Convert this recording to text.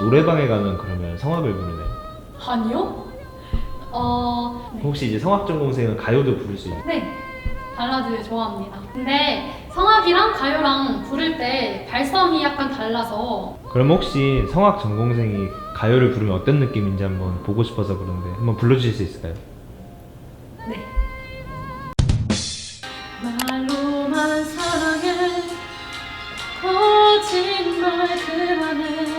노래방에 가면 그러면 성악을 부르나요? 아니요? 어, 네. 혹시 이제 성악 전공생은 가요도 부를 수 있나요? 네. 발라드 좋아합니다. 근데 성악이랑 가요랑 부를 때 발성이 약간 달라서 그럼 혹시 성악 전공생이 가요를 부르면 어떤 느낌인지 한번 보고 싶어서 그런데 한번 불러주실 수 있을까요? 네. 말로만 사랑해 거짓말 그만해